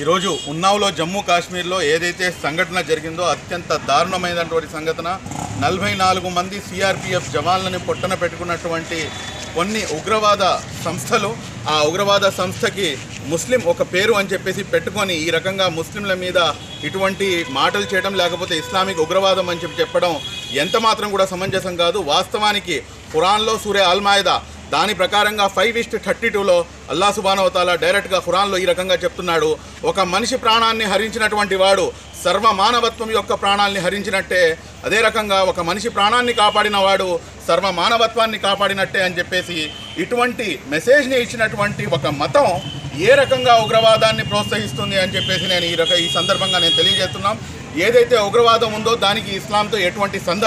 ఈరోజు ఉన్నావ్లో జమ్మూ కాశ్మీర్లో ఏదైతే సంఘటన జరిగిందో అత్యంత దారుణమైనటువంటి సంఘటన. నలభై నాలుగు మంది సిఆర్పిఎఫ్ జవాన్లని పొట్టన పెట్టుకున్నటువంటి కొన్ని ఉగ్రవాద సంస్థలు ఆ ఉగ్రవాద సంస్థకి ముస్లిం ఒక పేరు అని చెప్పేసి పెట్టుకొని ఈ రకంగా ముస్లింల మీద ఇటువంటి మాటలు చేయడం లేకపోతే ఇస్లామిక్ ఉగ్రవాదం అని చెప్పి చెప్పడం ఎంత మాత్రం కూడా సమంజసం కాదు. వాస్తవానికి ఖురాన్లో సూర్య అల్మాయిదా దాని ప్రకారంగా ఫైవ్ ఇస్ట్ థర్టీ టూలో అల్లా సుబానవతాల డైరెక్ట్గా ఖురాన్లో ఈ రకంగా చెప్తున్నాడు. ఒక మనిషి ప్రాణాన్ని హరించినటువంటి వాడు సర్వ మానవత్వం యొక్క ప్రాణాల్ని హరించినట్టే అదే రకంగా ఒక మనిషి ప్రాణాన్ని కాపాడిన వాడు సర్వ మానవత్వాన్ని కాపాడినట్టే అని చెప్పేసి ఇటువంటి మెసేజ్ని ఇచ్చినటువంటి ఒక మతం ఏ రకంగా ఉగ్రవాదాన్ని ప్రోత్సహిస్తుంది అని చెప్పేసి నేను ఈ రక ఈ సందర్భంగా నేను తెలియజేస్తున్నాం. ఏదైతే ఉగ్రవాదం ఉందో దానికి ఇస్లాంతో ఎటువంటి సంద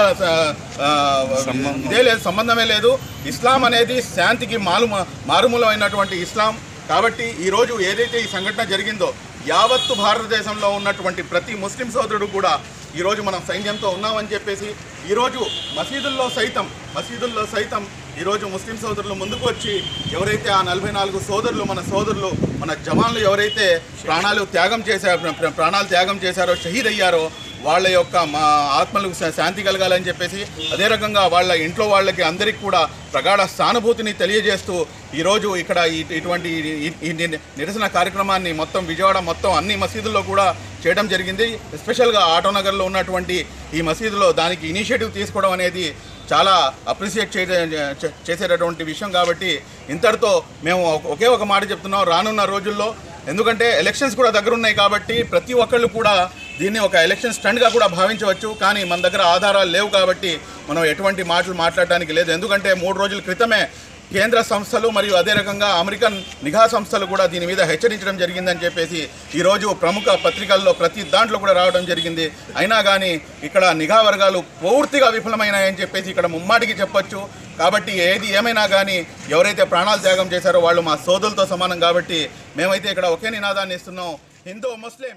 ఇదే లేదు సంబంధమే లేదు. ఇస్లాం అనేది శాంతికి మాలు మారుమూలమైనటువంటి ఇస్లాం. కాబట్టి ఈరోజు ఏదైతే ఈ సంఘటన జరిగిందో యావత్తు భారతదేశంలో ఉన్నటువంటి ప్రతి ముస్లిం సోదరుడు కూడా ఈరోజు మనం సైన్యంతో ఉన్నామని చెప్పేసి ఈరోజు మసీదుల్లో సైతం మసీదుల్లో సైతం ఈరోజు ముస్లిం సోదరులు ముందుకు వచ్చి ఎవరైతే ఆ నలభై నాలుగు సోదరులు మన సోదరులు మన జవాన్లు ఎవరైతే ప్రాణాలు త్యాగం చేశారు ప్రాణాలు త్యాగం చేశారో షహీద్ అయ్యారో వాళ్ళ యొక్క మా ఆత్మలకు శాంతి కలగాలని చెప్పేసి అదే రకంగా వాళ్ళ ఇంట్లో వాళ్ళకి అందరికీ కూడా ప్రగాఢ సానుభూతిని తెలియజేస్తూ ఈరోజు ఇక్కడ ఇటువంటి ఈ- నిరసన కార్యక్రమాన్ని మొత్తం విజయవాడ మొత్తం అన్ని మసీదుల్లో కూడా చేయడం జరిగింది. ఎస్పెషల్గా ఆటోనగర్లో ఉన్నటువంటి ఈ మసీదులో దానికి ఇనిషియేటివ్ తీసుకోవడం అనేది చాలా అప్రిషియేట్ చే చేసేటటువంటి విషయం కాబట్టి ఇంతటితో మేము ఒకే ఒక మాట చెప్తున్నాం. రానున్న రోజుల్లో ఎందుకంటే ఎలక్షన్స్ కూడా దగ్గర ఉన్నాయి కాబట్టి ప్రతి ఒక్కళ్ళు కూడా దీన్ని ఒక ఎలక్షన్ స్టంట్గా కూడా భావించవచ్చు. కానీ మన దగ్గర ఆధారాలు లేవు కాబట్టి మనం ఎటువంటి మాటలు మాట్లాడడానికి లేదు. ఎందుకంటే మూడు రోజుల క్రితమే కేంద్ర సంస్థలు మరియు అదే రకంగా అమెరికన్ నిఘా సంస్థలు కూడా దీని మీద హెచ్చరించడం జరిగిందని చెప్పేసి ఈరోజు ప్రముఖ పత్రికల్లో ప్రతి దాంట్లో కూడా రావడం జరిగింది. అయినా కానీ ఇక్కడ నిఘా వర్గాలు పూర్తిగా విఫలమైనాయని చెప్పేసి ఇక్కడ ముమ్మాటికి చెప్పొచ్చు. కాబట్టి ఏది ఏమైనా కానీ ఎవరైతే ప్రాణాలు త్యాగం చేశారో వాళ్ళు మా సోదరులతో సమానం కాబట్టి మేమైతే ఇక్కడ ఒకే నినాదాన్ని ఇస్తున్నాం. హిందూ ముస్లిం.